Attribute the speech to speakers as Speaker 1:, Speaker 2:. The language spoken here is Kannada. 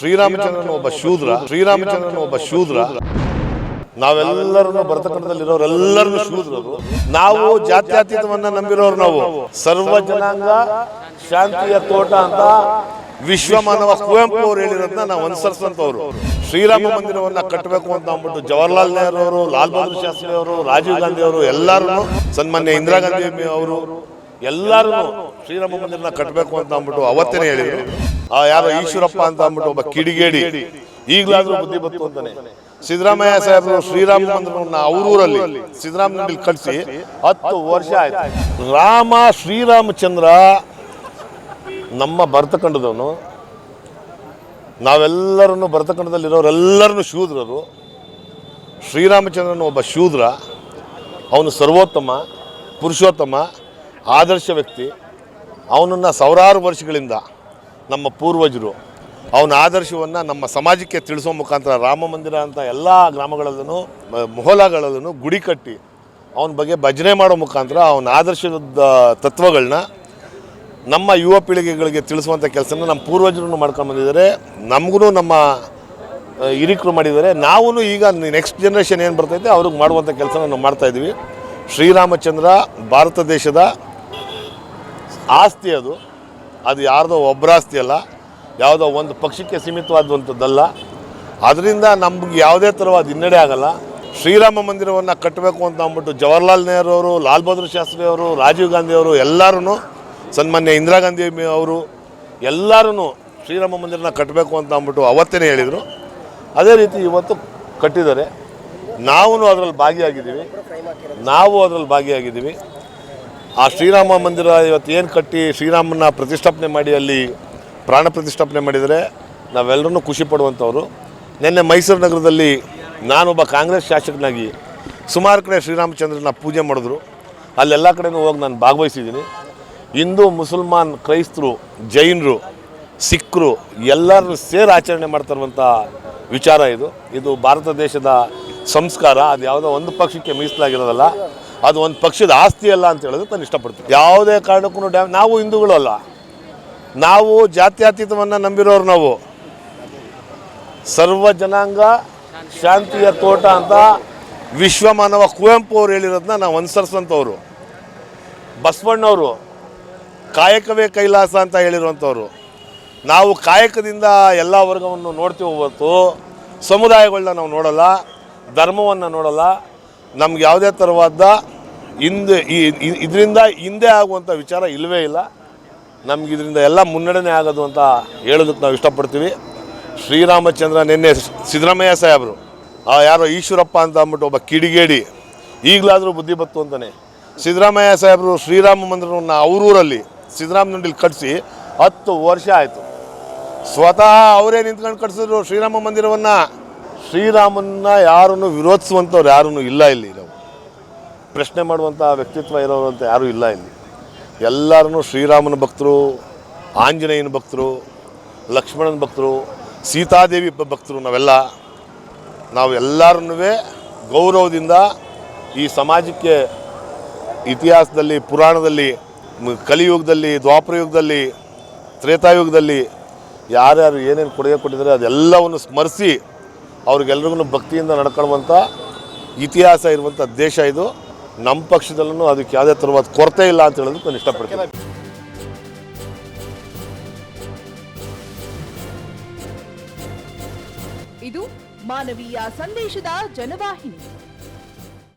Speaker 1: ಶ್ರೀರಾಮಚಂದ್ರನ ಒಬ್ಬ ಶೂದ್ರ, ಶ್ರೀರಾಮಚಂದ್ರನ ಒಬ್ಬ ಶೂದ್ರ. ನಾವೆಲ್ಲರನ್ನು ಬರ್ತಕ್ಕಂಥದ್ದಲ್ಲಿರೋರೆಲ್ಲರೂ ಶೂದ್ರರು. ನಾವು ಜಾತ್ಯತೀತವನ್ನ ನಂಬಿರೋರು ನಾವು. ಸರ್ವ ಜನಾಂಗ ಶಾಂತಿಯ ತೋಟ ಅಂತ ವಿಶ್ವ ಮಾನವ ಕುವೆಂಪು ಅವರು ಹೇಳಿರೋದನ್ನ ನಾವು ಅನುಸರಿಸುವಂತವ್ರು ಶ್ರೀರಾಮ ಮಂದಿರವನ್ನ ಕಟ್ಟಬೇಕು ಅಂತ ಅಂದ್ಬಿಟ್ಟು ಜವಾಹರ್ಲಾಲ್ ನೆಹರು ಲಾಲ್ ಬಹದ್ದೂರ್ ಶಾಸ್ತ್ರಿ ಅವರು, ರಾಜೀವ್ ಗಾಂಧಿ ಅವರು ಎಲ್ಲರೂ ಸನ್ಮಾನ್ಯ ಇಂದಿರಾ ಗಾಂಧಿ ಅವರು ಎಲ್ಲರೂ ಶ್ರೀರಾಮ ಮಂದಿರನ ಕಟ್ಟಬೇಕು ಅಂತ ಅಂದ್ಬಿಟ್ಟು ಅವತ್ತೇನೆ ಹೇಳಿದ್ರು. ಆ ಯಾರೋ ಈಶ್ವರಪ್ಪ ಅಂತ ಅಂದ್ಬಿಟ್ಟು ಒಬ್ಬ ಕಿಡಿಗೇಡಿ. ಈಗಲಾದ್ರೂ ಬುದ್ಧಿ ಬತ್ತು ಅಂತಾನೆ. ಸಿದ್ದರಾಮಯ್ಯ ಸಾಹೇಬರು ಶ್ರೀರಾಮ ಮಂದಿರವನ್ನ ಅವರೂರಲ್ಲಿ ಸಿದ್ದರಾಮನಲ್ಲಿ ಕಳಿಸಿ ಹತ್ತು ವರ್ಷ ಆಯ್ತು. ರಾಮ ಶ್ರೀರಾಮಚಂದ್ರ ನಮ್ಮ ಭರತಖಂಡದವನು. ನಾವೆಲ್ಲರನ್ನು ಭರತಖಂಡದಲ್ಲಿರೋರೆಲ್ಲರನ್ನು ಶೂದ್ರರು. ಶ್ರೀರಾಮಚಂದ್ರನು ಒಬ್ಬ ಶೂದ್ರ. ಅವನು ಸರ್ವೋತ್ತಮ ಪುರುಷೋತ್ತಮ ಆದರ್ಶ ವ್ಯಕ್ತಿ. ಅವನನ್ನು ಸಾವಿರಾರು ವರ್ಷಗಳಿಂದ ನಮ್ಮ ಪೂರ್ವಜರು, ಅವನ ಆದರ್ಶವನ್ನು ನಮ್ಮ ಸಮಾಜಕ್ಕೆ ತಿಳಿಸೋ ಮುಖಾಂತರ ರಾಮ ಮಂದಿರ ಅಂತ ಎಲ್ಲ ಗ್ರಾಮಗಳಲ್ಲೂ ಮೊಹಲಾಗಳಲ್ಲೂ ಗುಡಿ ಕಟ್ಟಿ, ಅವನ ಬಗ್ಗೆ ಭಜನೆ ಮಾಡೋ ಮುಖಾಂತರ ಅವನ ಆದರ್ಶದ ತತ್ವಗಳನ್ನ ನಮ್ಮ ಯುವ ಪೀಳಿಗೆಗಳಿಗೆ ತಿಳಿಸುವಂಥ ಕೆಲಸನ ನಮ್ಮ ಪೂರ್ವಜರನ್ನು ಮಾಡ್ಕೊಂಡು ಬಂದಿದ್ದಾರೆ. ನಮಗೂ ನಮ್ಮ ಹಿರಿಕರು ಮಾಡಿದ್ದಾರೆ. ನಾವೂ ಈಗ ನೆಕ್ಸ್ಟ್ ಜನ್ರೇಷನ್ ಏನು ಬರ್ತೈತೆ ಅವ್ರಿಗೆ ಮಾಡುವಂಥ ಕೆಲಸನ ನಾವು ಮಾಡ್ತಾ ಇದ್ದೀವಿ. ಶ್ರೀರಾಮಚಂದ್ರ, ಭಾರತ ದೇಶದ ಆಸ್ತಿ ಅದು. ಅದು ಯಾರ್ದೋ ಒಬ್ಬರ ಆಸ್ತಿ ಅಲ್ಲ, ಯಾವುದೋ ಒಂದು ಪಕ್ಷಕ್ಕೆ ಸೀಮಿತವಾದಂಥದ್ದಲ್ಲ ಅದರಿಂದ ನಮ್ಗೆ ಯಾವುದೇ ಥರವಾದ ಹಿನ್ನಡೆ ಆಗಲ್ಲ. ಶ್ರೀರಾಮ ಮಂದಿರವನ್ನು ಕಟ್ಟಬೇಕು ಅಂತ ಅಂದ್ಬಿಟ್ಟು ಜವಾಹರ್ಲಾಲ್ ನೆಹರು ಅವರು, ಲಾಲ್ ಬಹದ್ದೂರ್ ಶಾಸ್ತ್ರಿ ಅವರು, ರಾಜೀವ್ ಗಾಂಧಿ ಅವರು ಎಲ್ಲರೂ ಸನ್ಮಾನ್ಯ ಇಂದಿರಾ ಗಾಂಧಿ ಅವರು ಎಲ್ಲರೂ ಶ್ರೀರಾಮ ಮಂದಿರನ ಕಟ್ಟಬೇಕು ಅಂತ ಅಂದ್ಬಿಟ್ಟು ಅವತ್ತೇ ಹೇಳಿದರು. ಅದೇ ರೀತಿ ಇವತ್ತು ಕಟ್ಟಿದ್ದಾರೆ. ನಾವು ಅದರಲ್ಲಿ ಭಾಗಿಯಾಗಿದ್ದೀವಿ. ನಾವು ಅದರಲ್ಲಿ ಭಾಗಿಯಾಗಿದ್ದೀವಿ. ಆ ಶ್ರೀರಾಮ ಮಂದಿರ ಇವತ್ತು ಏನು ಕಟ್ಟಿ ಶ್ರೀರಾಮನ ಪ್ರತಿಷ್ಠಾಪನೆ ಮಾಡಿ ಅಲ್ಲಿ ಪ್ರಾಣ ಪ್ರತಿಷ್ಠಾಪನೆ ಮಾಡಿದರೆ ನಾವೆಲ್ಲರೂ ಖುಷಿ ಪಡುವಂಥವ್ರು. ನಿನ್ನೆ ಮೈಸೂರು ನಗರದಲ್ಲಿ ನಾನೊಬ್ಬ ಕಾಂಗ್ರೆಸ್ ಶಾಸಕನಾಗಿ ಸುಮಾರು ಕಡೆ ಶ್ರೀರಾಮಚಂದ್ರನ ಪೂಜೆ ಮಾಡಿದ್ರು. ಅಲ್ಲೆಲ್ಲ ಕಡೆನೂ ಹೋಗಿ ನಾನು ಭಾಗವಹಿಸಿದ್ದೀನಿ. ಹಿಂದೂ, ಮುಸಲ್ಮಾನ್, ಕ್ರೈಸ್ತರು, ಜೈನರು, ಸಿಖ್ರು ಎಲ್ಲರೂ ಸೇರಿ ಆಚರಣೆ ಮಾಡ್ತಾರುವಂಥ ವಿಚಾರ ಇದು. ಇದು ಭಾರತ ದೇಶದ ಸಂಸ್ಕಾರ. ಅದು ಯಾವುದೋ ಒಂದು ಪಕ್ಷಕ್ಕೆ ಮೀಸಲಾಗಿರೋದಲ್ಲ. ಅದು ಒಂದು ಪಕ್ಷದ ಆಸ್ತಿ ಅಲ್ಲ ಅಂತ ಹೇಳೋದು ನಾನು ಇಷ್ಟಪಡ್ತೀನಿ. ಯಾವುದೇ ಕಾರಣಕ್ಕೂ ಡ್ಯಾಮ್ ನಾವು ಹಿಂದೂಗಳು ಅಲ್ಲ. ನಾವು ಜಾತ್ಯತೀತವನ್ನು ನಂಬಿರೋರು ನಾವು. ಸರ್ವ ಜನಾಂಗ ಶಾಂತಿಯ ತೋಟ ಅಂತ ವಿಶ್ವಮಾನವ ಕುವೆಂಪು ಅವ್ರು ಹೇಳಿರೋದನ್ನ ನಾವು ಅನುಸರಿಸುವಂಥವ್ರು. ಬಸವಣ್ಣವರು ಕಾಯಕವೇ ಕೈಲಾಸ ಅಂತ ಹೇಳಿರುವಂಥವ್ರು. ನಾವು ಕಾಯಕದಿಂದ ಎಲ್ಲ ವರ್ಗವನ್ನು ನೋಡ್ತೀವಿ ಹೊತ್ತು ಸಮುದಾಯಗಳನ್ನ ನಾವು ನೋಡಲ್ಲ, ಧರ್ಮವನ್ನು ನೋಡಲ್ಲ ನಮ್ಗೆ ಯಾವುದೇ ಥರವಾದ ಹಿಂದೆ ಇದರಿಂದ ಹಿಂದೆ ಆಗುವಂಥ ವಿಚಾರ ಇಲ್ಲವೇ ಇಲ್ಲ. ನಮ್ಗೆ ಇದರಿಂದ ಎಲ್ಲ ಮುನ್ನಡೆನೇ ಆಗೋದು ಅಂತ ಹೇಳೋದಕ್ಕೆ ನಾವು ಇಷ್ಟಪಡ್ತೀವಿ. ಶ್ರೀರಾಮಚಂದ್ರ ನಿನ್ನೆ ಸಿದ್ದರಾಮಯ್ಯ ಸಾಹೇಬರು, ಆ ಯಾರೋ ಈಶ್ವರಪ್ಪ ಅಂತ ಅಂದ್ಬಿಟ್ಟು ಒಬ್ಬ ಕಿಡಿಗೇಡಿ, ಈಗಲಾದರೂ ಬುದ್ಧಿ ಬತ್ತು ಅಂತಾನೆ. ಸಿದ್ದರಾಮಯ್ಯ ಸಾಹೇಬರು ಶ್ರೀರಾಮ ಮಂದಿರವನ್ನು ಅವರೂರಲ್ಲಿ ಸಿದ್ದರಾಮನಹಳ್ಳಿಲಿ ಕಟ್ಟಿಸಿ ಹತ್ತು ವರ್ಷ ಆಯಿತು. ಸ್ವತಃ ಅವರೇ ನಿಂತ್ಕೊಂಡು ಕಟ್ಟಿಸಿದ್ರು ಶ್ರೀರಾಮ ಮಂದಿರವನ್ನು. ಶ್ರೀರಾಮನ್ನ ಯಾರನ್ನು ವಿರೋಧಿಸುವಂಥವ್ರು ಯಾರೂ ಇಲ್ಲ ಇಲ್ಲಿ ನಾವು ಪ್ರಶ್ನೆ ಮಾಡುವಂಥ ವ್ಯಕ್ತಿತ್ವ ಇರೋರು ಅಂತ ಯಾರೂ ಇಲ್ಲ ಇಲ್ಲಿ. ಎಲ್ಲರೂ ಶ್ರೀರಾಮನ ಭಕ್ತರು, ಆಂಜನೇಯನ ಭಕ್ತರು, ಲಕ್ಷ್ಮಣನ ಭಕ್ತರು, ಸೀತಾದೇವಿ ಭಕ್ತರು ನಾವೆಲ್ಲ, ನಾವು ಎಲ್ಲರನ್ನೂ ಗೌರವದಿಂದ ಈ ಸಮಾಜಕ್ಕೆ ಇತಿಹಾಸದಲ್ಲಿ, ಪುರಾಣದಲ್ಲಿ, ಕಲಿಯುಗದಲ್ಲಿ ದ್ವಾಪರಯುಗದಲ್ಲಿ ತ್ರೇತಾಯುಗದಲ್ಲಿ ಯಾರ್ಯಾರು ಏನೇನು ಕೊಡುಗೆ ಕೊಟ್ಟಿದ್ದಾರೆ ಅದೆಲ್ಲವನ್ನು ಸ್ಮರಿಸಿ ಅವ್ರಿಗೆಲ್ರಿಗೂ ಭಕ್ತಿಯಿಂದ ನಡ್ಕೊಳ್ಳುವಂಥ ಇತಿಹಾಸ ಇರುವಂಥ ದೇಶ ಇದು. ನಮ್ಮ ಪಕ್ಷದಲ್ಲೂ ಅದಕ್ಕೆ ಯಾವುದೇ ತರವಾದ ಕೊರತೆ ಇಲ್ಲ ಅಂತ ಹೇಳೋದಕ್ಕೆ ನಾನು ಇಷ್ಟಪಡ್ತೀನಿ.
Speaker 2: ಇದು ಮಾನವೀಯ ಸಂದೇಶದ ಜನವಾಹಿನಿ.